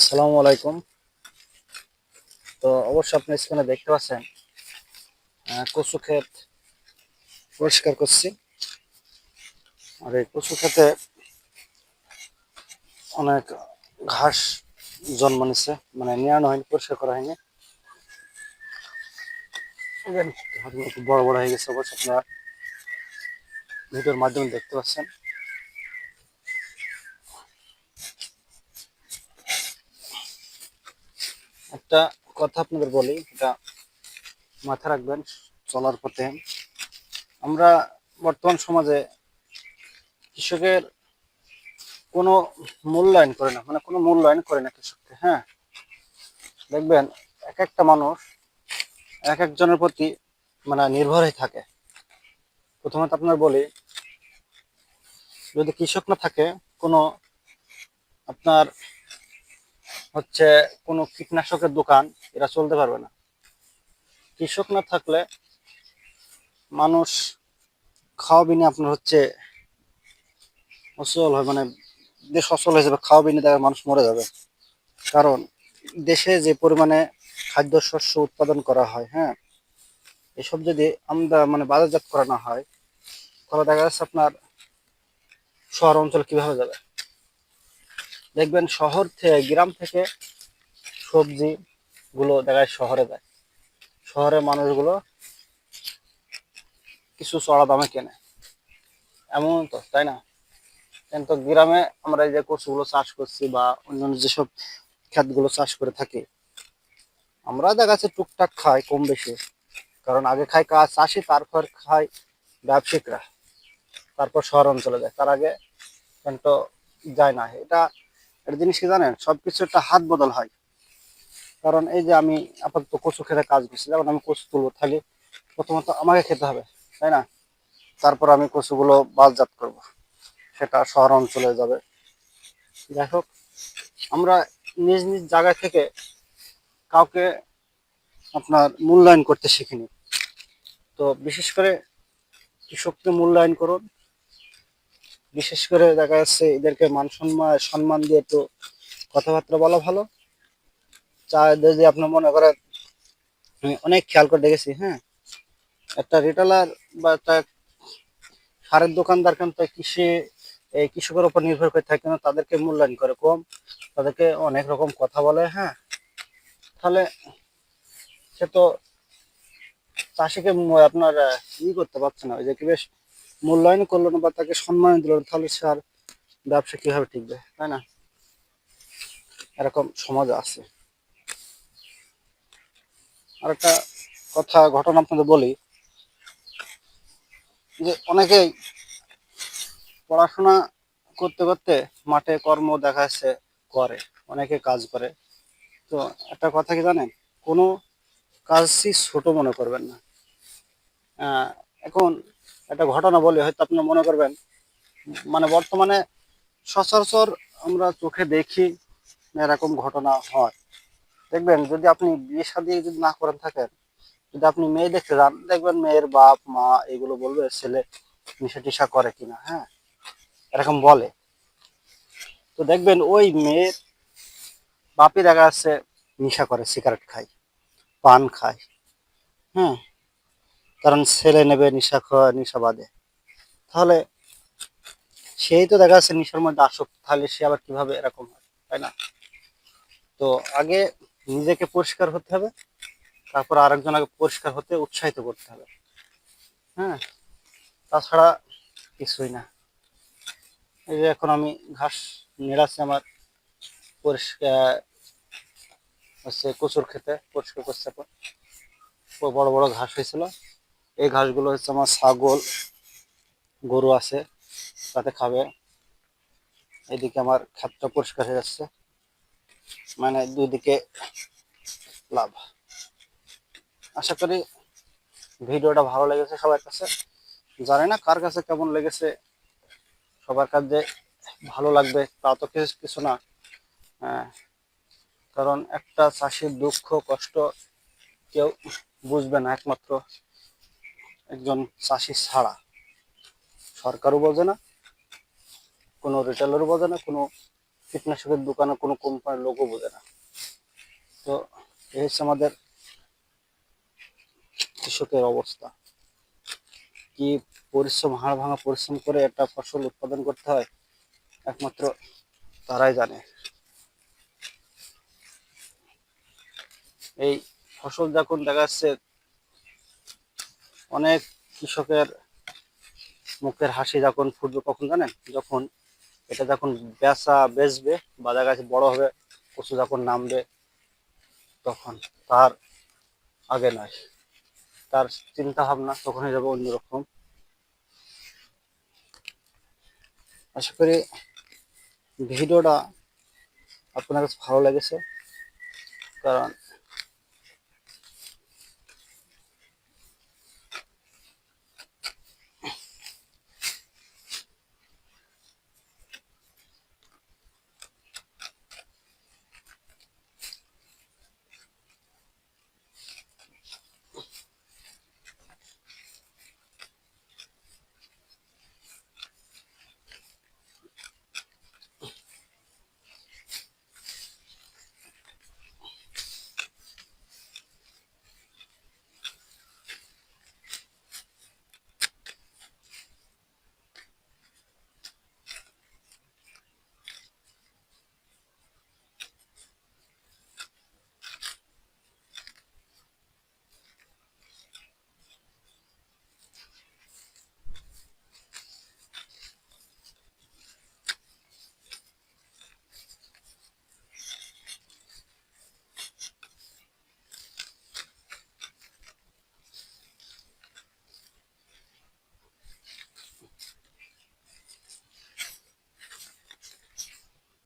আসসালামু আলাইকুম। তো অবশ্য আপনি স্ক্রিনে দেখতে পাচ্ছেন কচু ক্ষেত পরিষ্কার করছি। আর এই কচু ক্ষেতে অনেক ঘাস জন্ম নিচ্ছে মানে নেওয়ানো হয়নি, পরিষ্কার করা হয়নি। বড় বড় হয়ে গেছে, অবশ্য আপনারা ভিডিওর মাধ্যমে দেখতে পাচ্ছেন। একটা কথা আপনাদের বলি, এটা মাথা রাখবেন, চলার পথে। আমরা বর্তমান সমাজে কৃষকের কোনো মূল্যায়ন করে না মানে কোনো মূল্যায়ন করে না কৃষককে হ্যাঁ? দেখবেন, এক একটা মানুষ এক একজনের প্রতি মানে নির্ভর হয়ে থাকে। প্রথমত আপনার বলি, যদি কৃষক না থাকে, কোনো আপনার হচ্ছে কোনো কীটনাশকের দোকান, এরা চলতে পারবে না। কৃষক না থাকলে মানুষ খাওয়া বিনে আপনার হচ্ছে অচল হয় মানে দেশ অচল হয়ে যাবে, খাওয়া বিনে দেখা মানুষ মরে যাবে। কারণ দেশে যে পরিমাণে খাদ্যশস্য উৎপাদন করা হয় হ্যাঁ এসব যদি আমরা মানে বাজারজাত করা না হয়, তাহলে দেখা যাচ্ছে আপনার শহর অঞ্চল কীভাবে যাবে? দেখবেন শহর থেকে, গ্রাম থেকে সবজি গুলো দেখা যায়। শহরে যায় শহরের মানুষগুলো কিছু চড়া দামে কেনে। এমন তো, তাই না? কিন্তু গ্রামে আমরা এই যে কচুগুলো চাষ করছি বা অন্যান্য যেসব ক্ষেতগুলো চাষ করে থাকি, আমরা দেখা যাচ্ছে টুকটাক খাই কম বেশি। কারণ আগে খাই কাজ চাষি, তারপর খাই ব্যবসায়িকরা। তারপর শহর অঞ্চলে যায়। তার আগে কিন্তু যায় না। এটা একটা জিনিস কি জানেন? সবকিছু একটা হাত বদল হয়। কারণ এই যে আমি আপাতত কচু খেতে কাজ করছি, যেমন আমি কচু তুলবো, তাহলে প্রথমত আমাকে খেতে হবে, তাই না? তারপর আমি কচুগুলো বাজারজাত করব। সেটা শহর অঞ্চলে যাবে। যাই হোক, আমরা নিজ নিজ জায়গা থেকে কাউকে আপনার মূল্যায়ন করতে শিখিনি। তো বিশেষ করে কৃষককে মূল্যায়ন করুন বিশেষ করে দেখা যাচ্ছে এদেরকে মান সম্মান সম্মান দিয়ে একটু কথাবার্তা বলা ভালো। চা যদি আপনার মনে করেন, আমি অনেক খেয়াল করে দেখেছি হ্যাঁ? একটা রিটেলার বা একটা সারের দোকানদার কিন্তু কৃষি, এই কৃষকের উপর নির্ভর করে থাকে না, তাদেরকে মূল্যায়ন করে কম, তাদেরকে অনেক রকম কথা বলে হ্যাঁ? তাহলে সে তো চাষিকে আপনার ই করতে পারছে না, ওই যে কি বেশ মূল্যায়ন করল না বা তাকে সম্মান দিল না, তাহলে সে আর ব্যবসা কীভাবে টিকবে, তাই না? এরকম সমাজ আছে। আর একটা কথা, ঘটনা আপনাদের বলি, যে অনেকেই পড়াশোনা করতে করতে মাঠে কর্ম দেখা যাচ্ছে করে, অনেকে কাজ করে। তো একটা কথা কি জানেন? কোনো কাজই ছোট মনে করবেন না। এখন একটা ঘটনা বলি হয়তো আপনি মনে করবেন। মানে বর্তমানে সচরাচর আমরা চোখে দেখি এরকম ঘটনা হয়। দেখবেন, যদি আপনি বিয়ে শাদী যদি না করেন থাকেন, যদি আপনি মেয়ে দেখতে যান, দেখবেন মেয়ের বাপ, মা এগুলো বলবে ছেলে নিশা টিশা করে কিনা হ্যাঁ? এরকম বলে। তো দেখবেন, ওই মেয়ের বাপই দেখা যাচ্ছে নিশা করে, সিগারেট খায়, পান খায় হ্যাঁ? কারণ ছেলে নেবে, নিশা খাওয়া, নেশা বাদে। তাহলে সেই তো দেখা যাচ্ছে নিশার মধ্যে আসক্ত, তাহলে সে আবার কীভাবে এরকম হয়, তাই না? তো আগে নিজেকে পরিষ্কার হতে হবে, তারপর আরেকজন আগে পরিষ্কার হতে, উৎসাহিত করতে হবে। হ্যাঁ? তাছাড়া কিছুই না। এই যে এখন আমি ঘাস নেড়াচ্ছি আমার পরিষ্কার, হচ্ছে কচুর খেতে পরিষ্কার করছে এখন। বড় বড় ঘাস হয়েছিল। এই ঘাসগুলো হচ্ছে আমার ছাগল, গরু আছে, তাতে খাবে। এদিকে আমার ক্ষেতটা পরিষ্কার হয়ে যাচ্ছে। মানে দুই দিকে লাভ। আশা করি ভিডিওটা ভালো লেগেছে সবার কাছে। জানি না কার কাছে কেমন লেগেছে। সবার কাছে ভালো লাগবে তা তো কিছু কিছু না। হ্যাঁ কারণ একটা চাষির দুঃখ, কষ্ট কেউ বুঝবে না একমাত্র। একজন চাষি ছাড়া। সরকারও বোঝে না, কোনো রিটেলারও বোঝে না, কোনো কীটনাশকের দোকানে কোনো কোম্পানির লোকও বোঝে না। তো এই হচ্ছে আমাদের কৃষকের অবস্থা। কি পরিশ্রম, হাড় ভাঙা পরিশ্রম করে একটা ফসল উৎপাদন করতে হয়, একমাত্র তারাই জানে। এই ফসল যখন দেখা যাচ্ছে অনেক কৃষকের মুখের হাসি যখন ফুটবে কখন জানেন? যখন এটা যখন বেচা বেচবে বা দেখা যাচ্ছে বড় হবে কচু যখন নামবে, তখন তার আগে নয়। তার চিন্তা ভাবনা তখন হয়ে যাবে অন্যরকম আশা করি ভিডিওটা আপনার কাছে ভালো লেগেছে। কারণ